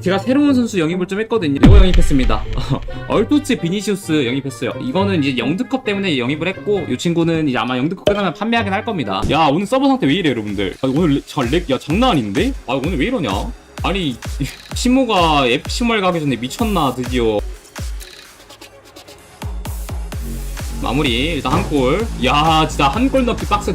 제가 새로운 선수 영입을 좀 했거든요. 이거 영입했습니다. 얼토츠 비니시우스 영입했어요. 이거는 이제 영드컵 때문에 영입을 했고 이 친구는 이제 아마 영드컵 끝나면 판매하긴 할 겁니다. 야 오늘 서버 상태 왜 이래 여러분들? 아, 오늘 잘렉야 장난 아닌데? 아 오늘 왜 이러냐? 아니 신모가 FC1 가기 전에 미쳤나 드디어. 마무리 일단 한 골. 야 진짜 한 골 넣기 빡세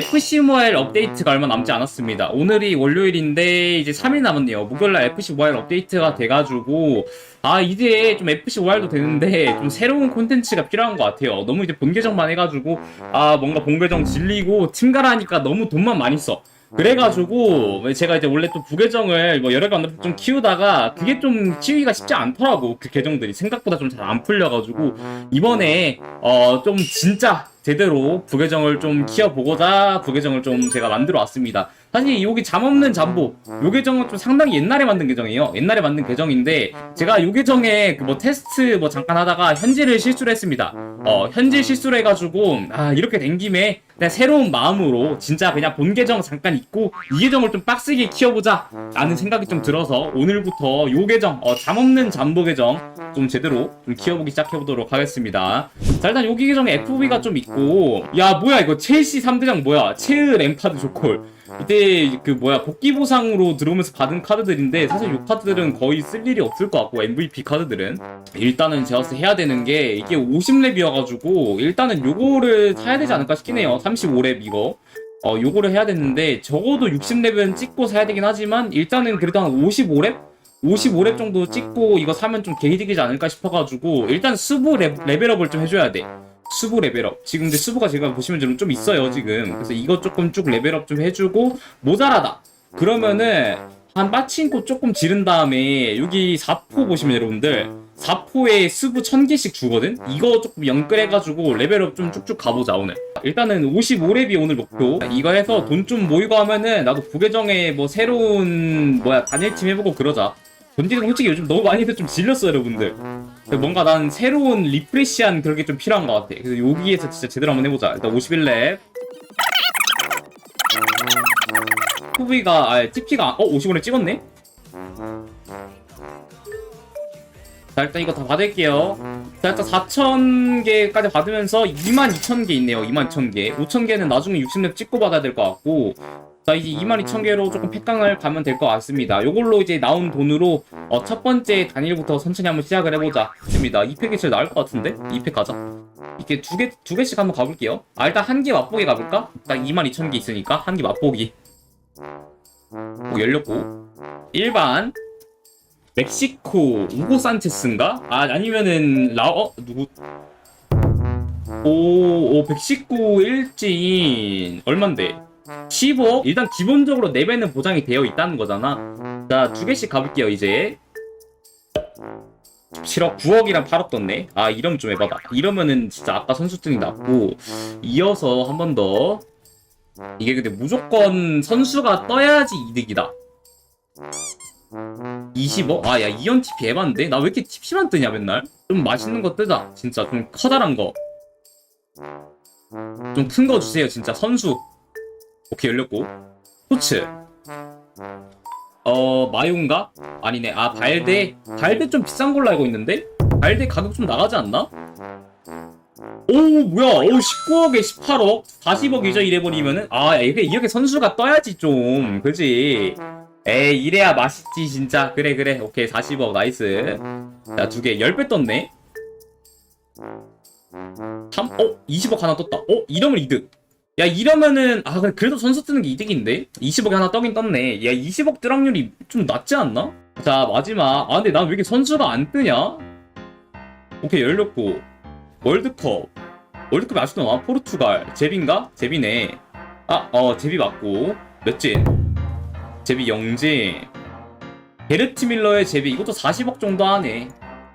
FC 모바일 업데이트가 얼마 남지 않았습니다. 오늘이 월요일인데 이제 3일 남았네요. 목요일날 FC 모바일 업데이트가 돼가지고 아 이제 좀 FC 모바일도 되는데 좀 새로운 콘텐츠가 필요한 것 같아요. 너무 이제 본계정만 해가지고 아 뭔가 본계정 질리고 팀가라니까 너무 돈만 많이 써. 그래가지고 제가 이제 원래 또 부계정을 뭐 여러 번좀 키우다가 그게 좀 키우기가 쉽지 않더라고 그 계정들이 생각보다 좀 잘 안 풀려가지고 이번에 어 좀 진짜 제대로 부계정을 좀 키워보고자 부계정을 좀 제가 만들어 왔습니다. 사실 여기 잠 없는 잠보 요 계정은 좀 상당히 옛날에 만든 계정이에요. 옛날에 만든 계정인데 제가 요 계정에 그 뭐 테스트 뭐 잠깐 하다가 현질을 실수를 했습니다. 어 현질 실수를 해가지고 아 이렇게 된 김에 그냥 새로운 마음으로 진짜 그냥 본 계정 잠깐 있고 이 계정을 좀 빡세게 키워보자 라는 생각이 좀 들어서 오늘부터 요 계정 어, 잠 없는 잠보 계정 좀 제대로 좀 키워보기 시작해보도록 하겠습니다. 자 일단 여기 계정에 FB가 좀 있고 야 뭐야 이거 첼시 3대장 뭐야? 체르 램파드 조콜 이때 그 뭐야 복귀 보상으로 들어오면서 받은 카드들인데 사실 이 카드들은 거의 쓸 일이 없을 것 같고 MVP 카드들은. 일단은 제가 봤을 때 해야 되는 게 이게 50렙이어가지고 일단은 요거를 사야 되지 않을까 싶긴 해요. 35렙 이거. 어 요거를 해야 되는데 적어도 60렙은 찍고 사야 되긴 하지만 일단은 그래도 한 55렙? 55렙 정도 찍고 이거 사면 좀 개이득이지 않을까 싶어가지고 일단 수부 레, 레벨업을 좀 해줘야 돼. 수부 레벨업. 지금 근데 수부가 제가 보시면 좀, 좀 있어요 지금. 그래서 이거 조금 쭉 레벨업 좀 해주고 모자라다. 그러면은 한 빠친코 조금 지른 다음에 여기 4포 보시면 여러분들 4포에 수부 1000개씩 주거든? 이거 조금 연끌해가지고 레벨업 좀 쭉쭉 가보자 오늘. 일단은 55렙이 오늘 목표. 이거 해서 돈 좀 모이고 하면은 나도 부계정에 뭐 새로운 뭐야 단일팀 해보고 그러자 본디는 솔직히 요즘 너무 많이 해서 좀 질렸어 여러분들. 뭔가 난 새로운 리프레시한 그런 게 좀 필요한 것 같아. 그래서 여기에서 진짜 제대로 한번 해보자. 일단 51렙. 후비가 아 TP가 어 50원에 찍었네? 자 일단 이거 다 받을게요. 자 일단 4,000개까지 받으면서 22,000개 있네요. 22,000개. 5,000개는 나중에 60렙 찍고 받아야 될 것 같고 자 이제 22,000개로 조금 팩강을 가면 될 것 같습니다 요걸로 이제 나온 돈으로 어, 첫 번째 단일부터 천천히 한번 시작을 해보자 좋습니다 2팩이 제일 나을 것 같은데 2팩 가자 이렇게 두 개 두 개씩 한번 가볼게요 아 일단 한 개 맛보기 가볼까? 일단 22,000개 있으니까 한 개 맛보기 오, 열렸고 일반 멕시코 우고 산체스인가? 아 아니면은 라 어? 누구? 오, 오 119 일진 얼만데? 15? 일단 기본적으로 4배는 보장이 되어 있다는 거잖아 자 두 개씩 가볼게요 이제 7억 9억이랑 8억 떴네 아 이러면 좀 해봐봐 이러면은 진짜 아까 선수증이 났고 이어서 한 번 더 이게 근데 무조건 선수가 떠야지 이득이다 20억? 아, 야, 이연 TP 에반데? 나 왜 이렇게 TP만 뜨냐, 맨날? 좀 맛있는 거 뜨자. 진짜 좀 커다란 거. 좀 큰 거 주세요, 진짜. 선수. 오케이, 열렸고. 코츠. 어, 마용가? 아니네. 아, 발대? 발대 좀 비싼 걸로 알고 있는데? 발대 가격 좀 나가지 않나? 오, 뭐야. 오, 19억에 18억? 40억 이자 이래버리면은? 아, 야, 이게, 이렇게 선수가 떠야지, 좀. 그지? 에이 이래야 맛있지 진짜 그래 그래 오케이 40억 나이스 자 두개 10배 떴네 3, 어? 20억 하나 떴다 어? 이러면 이득 야 이러면은 아 그래, 그래도 선수 뜨는 게 이득인데? 20억이 하나 떠긴 떴네. 야 20억 뜨락률이 좀 낮지 않나? 자 마지막. 아 근데 난 왜 이렇게 선수가 안 뜨냐? 오케이 열렸고. 월드컵. 월드컵 아직도 나와? 포르투갈. 제비인가? 제비네. 아어 제비 맞고. 몇진? 제비 영재 베르트 밀러의 제비. 이것도 40억 정도 하네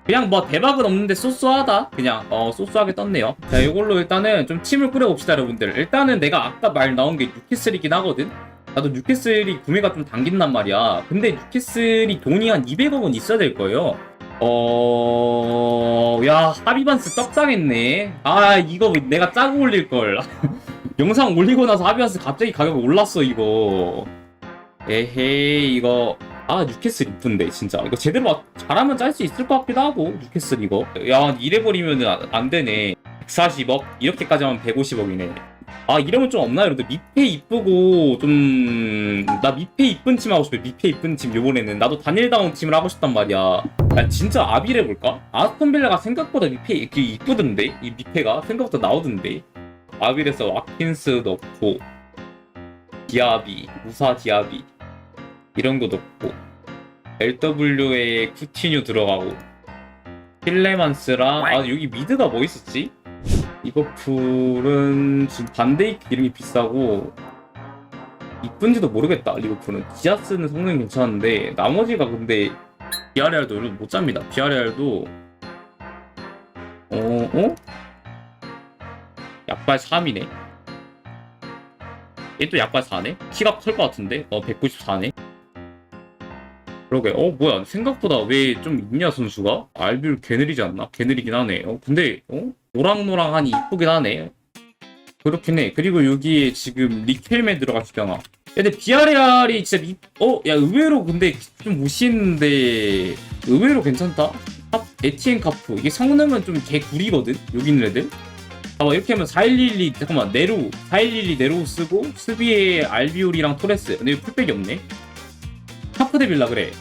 그냥 뭐 대박은 없는데 쏘쏘하다? 그냥 어 쏘쏘하게 떴네요. 자 이걸로 일단은 좀 팀을 꾸려봅시다 여러분들. 일단은 내가 아까 말 나온 게 뉴캐슬이긴 하거든? 나도 뉴캐슬이 구매가 좀 당긴단 말이야. 근데 뉴캐슬이 돈이 한 200억은 있어야 될 거예요. 어... 야 하비반스 떡상했네. 아 이거 내가 짜고 올릴걸. 영상 올리고 나서 하비안스 갑자기 가격이 올랐어 이거. 에헤이 이거 아 뉴캐슬 이쁜데 진짜. 이거 제대로 막 잘하면 짤 수 있을 것 같기도 하고 뉴캐슬 이거. 야 이래버리면 안, 안 되네. 140억? 이렇게까지 하면 150억이네. 아 이러면 좀 없나요? 여러분들 미페 이쁘고 좀 나 미페 이쁜 팀 하고 싶어. 미페 이쁜 팀 요번에는. 나도 다닐다운 팀을 하고 싶단 말이야. 야 진짜 아비를 해볼까? 아스톤빌라가 생각보다 미페 이렇게 이쁘던데? 이 미페가 생각보다 나오던데? 아빌에서 와킨스 넣고 디아비 무사 디아비 이런 거 넣고 LW에 쿠티뉴 들어가고 힐레만스랑 아 여기 미드가 뭐 있었지? 리버풀은 지금 반데이크 이름이 비싸고 이쁜지도 모르겠다 리버풀은 디아스는 성능이 괜찮은데 나머지가 근데 비아레알도 요즘 못 잡니다 비아레알도 어? 어? 약발 3이네 얘 또 약발 4네? 키가 클 것 같은데? 어 194네 그러게. 어 뭐야. 생각보다 왜 좀 있냐 선수가? 알비를 개느리지 않나? 개느리긴 하네. 어 근데 어? 노랑노랑하니 이쁘긴 하네. 그렇긴 해. 그리고 여기에 지금 리켈메 들어갔잖아. 근데 비아레알이 진짜 리... 어? 야 의외로 근데 좀 무시했는데 의외로 괜찮다? 탑 에티엔 카프. 이게 성능은 좀 개구리거든? 여기 있는 애들? 봐봐 이렇게 하면 4112 잠깐만 네로 4112 네로 쓰고 수비에 알비올이랑 토레스. 근데 풀백이 없네 카프데빌라 그래.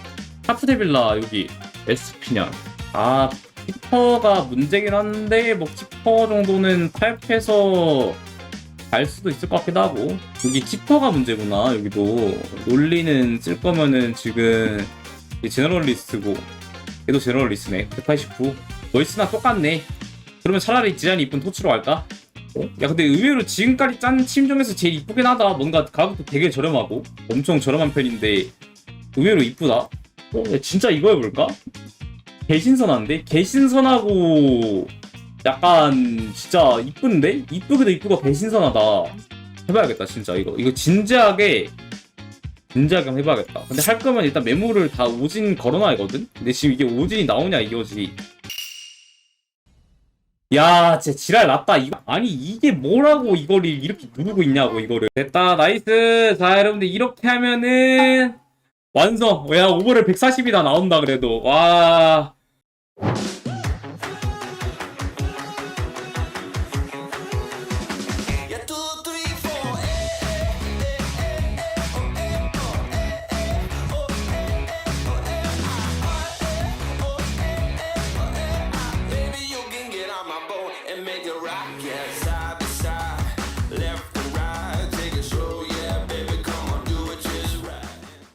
카프데빌라 여기 SP냐. 아 키퍼가 문제긴 한데 뭐 키퍼 정도는 팔패서 갈 수도 있을 것 같기도 하고. 여기 키퍼가 문제구나 여기도. 논리는 쓸 거면은 지금 이 제너럴리스트고. 얘도 제너럴리스트네 189 너이스나 똑같네. 그러면 차라리 디자인이 이쁜 토치로 갈까? 어? 야 근데 의외로 지금까지 짠 팀 중에서 제일 이쁘긴 하다. 뭔가 가격도 되게 저렴하고. 엄청 저렴한 편인데 의외로 이쁘다 어? 야, 진짜 이거 해볼까? 개신선한데? 개신선하고 약간 진짜 이쁜데? 이쁘기도 이쁘고 개신선하다 해봐야겠다 진짜 이거 이거 진지하게 진지하게 한번 해봐야겠다 근데 할 거면 일단 매물을 다 오진 걸어놔야거든? 근데 지금 이게 오진이 나오냐 이거지 야, 진짜 지랄 났다. 이거 아니 이게 뭐라고 이거를 이렇게 누르고 있냐고 이거를. 됐다, 나이스. 자, 여러분들 이렇게 하면은 완성. 야, 오버를 140이나 나온다 그래도. 와.